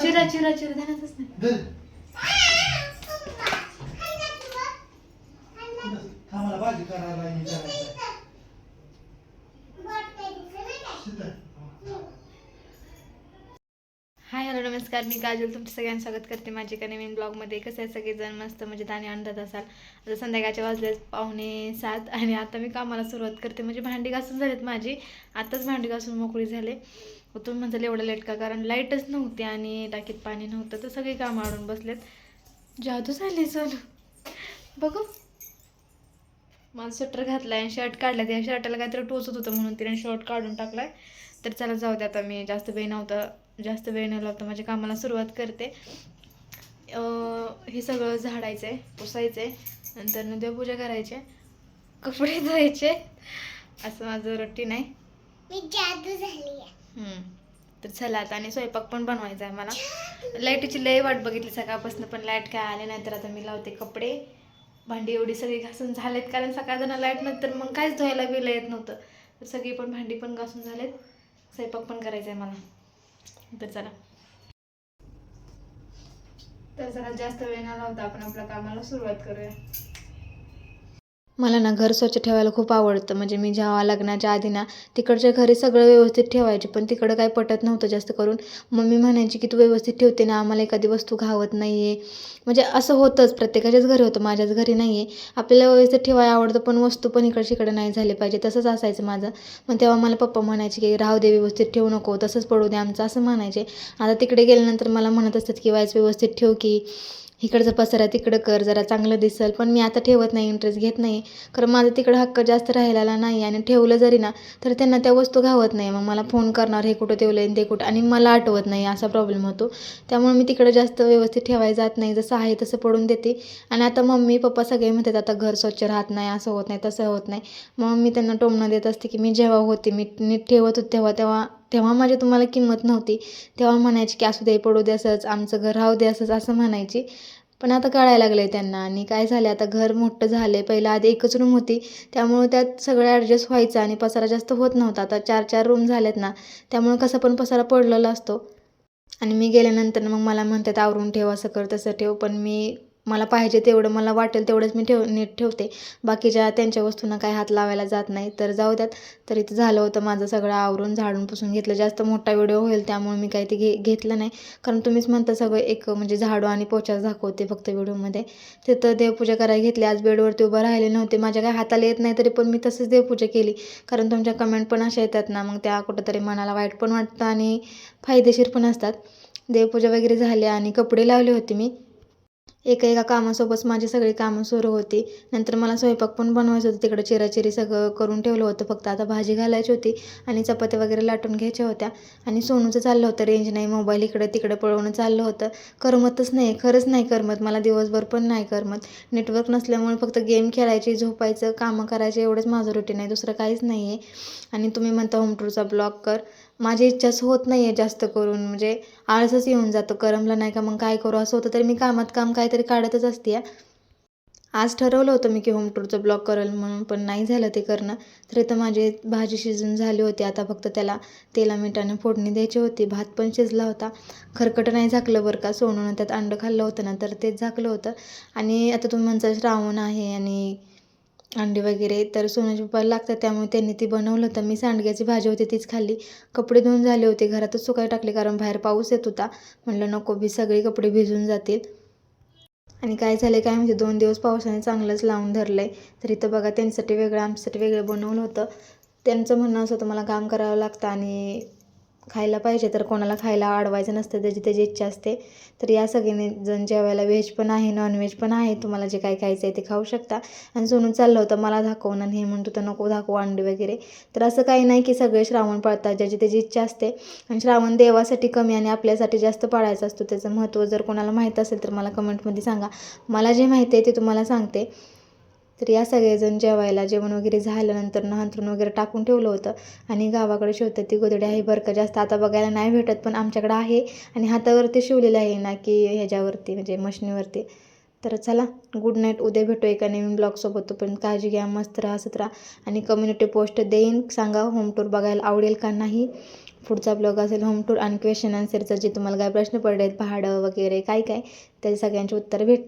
चिरा चिरा चिरा ध्यानातच नाही. दे आम्हाला भाजी करायला नमस्कार मी काजल तुमचं सगळ्यांना स्वागत करते माझे एका नवीन ब्लॉगमध्ये. कसं आहे सगळेजण? मस्त म्हणजे आणि अंदाज असाल. आता संध्याकाळच्या वाजले पाहुणे सात आणि आता मी कामाला सुरुवात करते. म्हणजे भांडी घासून झालेत माझी. आताच भांडी घासून मोकळी झाले. तुम्ही म्हणताल एवढं लेट का? कारण लाईटच नव्हती आणि टाकीत पाणी नव्हतं. तर सगळी कामं आणून बसलेत. जादू झाली चल. बघू. माझं स्वेटर घातलाय आणि शर्ट काढला त्या शर्टाला काहीतरी टोचत होतं म्हणून तिने शर्ट काढून टाकलाय. तर चला जाऊ दे आता मी जास्त वेळ नव्हतं जास्त वेळ न लावता माझ्या कामाला सुरुवात करते. अं, हे सगळं झाडायचं आहे पुसायचं आहे नंतर देवपूजा करायची कपडे धुवायचे. असं माझं रुटीन आहे. मी जादू झाली. तर चला आता आणि स्वयंपाक पण बनवायचा आहे मला. लाईटीची लई वाट बघितली सकाळपासून पण लाइट काय आले नाही तर आता मी लावते कपडे. भांडी एवढी सगळी घासून झालेत कारण सकाळ जण लाइट नंतर मग काहीच धुवायला बिलं येत नव्हतं. तर सगळी पण भांडी पण घासून झालेत. स्वयंपाक पण करायचा आहे मला. तर चला. तर जरा जास्त वेळ न लावता आपण आपल्या कामाला सुरुवात करूया. मला ना घर स्वच्छ ठेवायला खूप आवडतं. म्हणजे मी जेव्हा लग्नाच्या आधी ना तिकडच्या घरी सगळं व्यवस्थित ठेवायचे पण तिकडं काही पटत नव्हतं जास्त करून. मम्मी म्हणायची की तू व्यवस्थित ठेवते ना आम्हाला एखादी वस्तू घावत नाही आहे म्हणजे असं होतंच. प्रत्येकाच्याच घरी होतं माझ्याच घरी नाही आहे आपल्याला व्यवस्थित ठेवायला आवडतं पण वस्तू पण इकडच्या इकडं नाही झाले पाहिजे. तसंच असायचं माझं. मग तेव्हा मला पप्पा म्हणायचे की राहू दे व्यवस्थित ठेवू नको तसंच पडू दे आमचं असं म्हणायचे. आता तिकडे गेल्यानंतर मला म्हणत असतात की वाईस व्यवस्थित ठेव की. इकडचं पसरा तिकडं कर जरा चांगलं दिसेल. पण मी आता ठेवत नाही इंटरेस्ट घेत नाही. कारण माझा तिकडं हक्क जास्त राहिलेला नाही आणि ठेवलं जरी ना तर त्यांना त्या वस्तू घावत नाही. मग मला फोन करणार हे कुठं ठेवलं आहे ते कुठं आणि मला आठवत नाही असा प्रॉब्लेम होतो. त्यामुळे मी तिकडं जास्त व्यवस्थित ठेवायला जात नाही. जसं आहे तसं पडून देते. आणि आता मम्मी पप्पा सगळे म्हणतात आता घर स्वच्छ राहत नाही असं होत नाही तसं होत नाही. मग मी त्यांना टोमणं देत असते की मी जेव्हा होते मी नीट ठेवत होते तेव्हा तेव्हा तेव्हा माझी तुम्हाला किंमत नव्हती. तेव्हा म्हणायची की असू दे पडू दे असंच आमचं घर राहू दे असंच असं म्हणायची. पण आता कळायला लागलं आहे त्यांना आणि काय झालं आता घर मोठं झालं. आहे पहिलं आधी एकच रूम होती. त्यामुळं त्यात सगळं ॲडजस्ट व्हायचं आणि पसारा जास्त होत नव्हता. आता चार चार रूम झालेत ना त्यामुळं कसं पण पसारा पडलेला असतो. आणि मी गेल्यानंतर मग मला म्हणतात आवरून ठेव असं कर तसं ठेव. पण मी मला पाहिजे तेवढं मला वाटेल तेवढंच मी ठेव नीट ठेवते. बाकीच्या त्यांच्या वस्तूंना काही हात लावायला जात नाही. तर जाऊ द्यात. तर इथं झालं होतं माझं सगळं आवरून झाडून पुसून घेतलं. जास्त मोठा व्हिडिओ होईल त्यामुळे मी काही ते घे घेतलं नाही. कारण तुम्हीच म्हणता सगळं एक म्हणजे झाडू आणि पोचाच दाखवते फक्त व्हिडिओमध्ये. तिथं देवपूजा करायला घेतली. आज बेडवरती उभं राहिले नव्हते. माझ्या काही हाताला येत नाही तरी पण मी तसंच देवपूजा केली. कारण तुमच्या कमेंट पण अशा येतात ना मग त्या कुठंतरी मनाला वाईट पण वाटतं आणि फायदेशीर पण असतात. देवपूजा वगैरे झाली आणि कपडे लावले होते मी. एका एका कामासोबत माझी सगळी कामं सुरू होती. नंतर मला स्वयंपाक पण बनवायचं होतं. तिकडं चिराचिरी सगळं करून ठेवलं होतं. फक्त आता भाजी घालायची होती आणि चपात्या वगैरे लाटून घ्यायच्या होत्या. आणि सोनूचं चाललं होतं. रेंज नाही मोबाईल इकडं तिकडं पळवणं चाललं होतं. करमतच नाही. खरंच नाही करमत. मला दिवसभर पण नाही करमत. नेटवर्क नसल्यामुळे फक्त गेम खेळायची झोपायचं कामं करायचे एवढंच माझं रुटीन आहे. दुसरं काहीच नाही आहे आणि तुम्ही म्हणता होम टूरचा ब्लॉग कर. माझी इच्छाच होत नाही आहे जास्त करून. म्हणजे आळसच येऊन जातो. करमलं नाही का मग काय करू? असं होतं तरी मी कामात काम काहीतरी काढतच असते आहे आज ठरवलं होतं मी की होम टूरचं ब्लॉग करेल म्हणून पण नाही झालं ते करणं. तर इथं माझी भाजी शिजून झाली होती. आता फक्त त्याला तेला मिठाने फोडणी द्यायची होती. भात पण शिजला होता. खरकट नाही झाकलं बरं का सोनून. त्यात अंडं खाल्लं होतं ना तर तेच झाकलं होतं. आणि आता तुम्ही म्हणता श्रावण आहे आणि अंडी वगैरे तर सोनाची पप्पाला लागतात त्यामुळे त्यांनी ती बनवलं होतं. मी सांडग्याची भाजी होती तीच खाल्ली. कपडे धुवून झाले होते घरातच सुकायला टाकले कारण बाहेर पाऊस येत होता. म्हटलं नको बी सगळे कपडे भिजून जातील. आणि काय झालं काय म्हणजे दोन दिवस पावसाने चांगलंच लावून धरलं आहे तर इथं बघा त्यांच्यासाठी वेगळं आमच्यासाठी वेगळं बनवलं होतं. त्यांचं म्हणणं असं होतं मला काम करावं लागतं आणि खायला पाहिजे तर कोणाला खायला अडवायचं नसतं त्याची त्याची इच्छा असते. तर या सगळ्यांनी जण जेवायला व्हेज पण आहे नॉनव्हेज पण आहे. तुम्हाला जे काय खायचं आहे ते खाऊ शकता. आणि सोनून चाललं होतं मला दाखवून आणि हे म्हणतो तर नको दाखवू अंडी वगैरे. तर असं काही नाही की सगळे श्रावण पाळतात ज्याची त्याची इच्छा असते. आणि श्रावण देवासाठी कमी आणि आपल्यासाठी जास्त पाळायचं असतो त्याचं महत्त्व जर कोणाला माहीत असेल तर मला कमेंटमध्ये सांगा. मला जे माहिती आहे ते तुम्हाला सांगते. तर या सगळेजण जेवायला जेवण वगैरे झाल्यानंतर नंतरून वगैरे टाकून ठेवलं होतं. आणि गावाकडे शिवतात ती गोदडी आहे बरं का जास्त. आता बघायला नाही भेटत पण आमच्याकडं आहे आणि हातावरती शिवलेलं आहे ना की ह्याच्यावरती म्हणजे मशनीवरती. तर चला गुड नाईट उद्या भेटू एका नवीन ब्लॉगसोबत पण काळजी घ्या मस्त राहा हसत राहा. आणि कम्युनिटी पोस्ट देईन. सांगा होम टूर बघायला आवडेल का नाही. पुढचा ब्लॉग असेल होम टूर आणि क्वेश्चन आन्सरचा जे तुम्हाला काय प्रश्न पडले आहेत भाडं वगैरे काय काय त्याचे सगळ्यांचे उत्तर भेट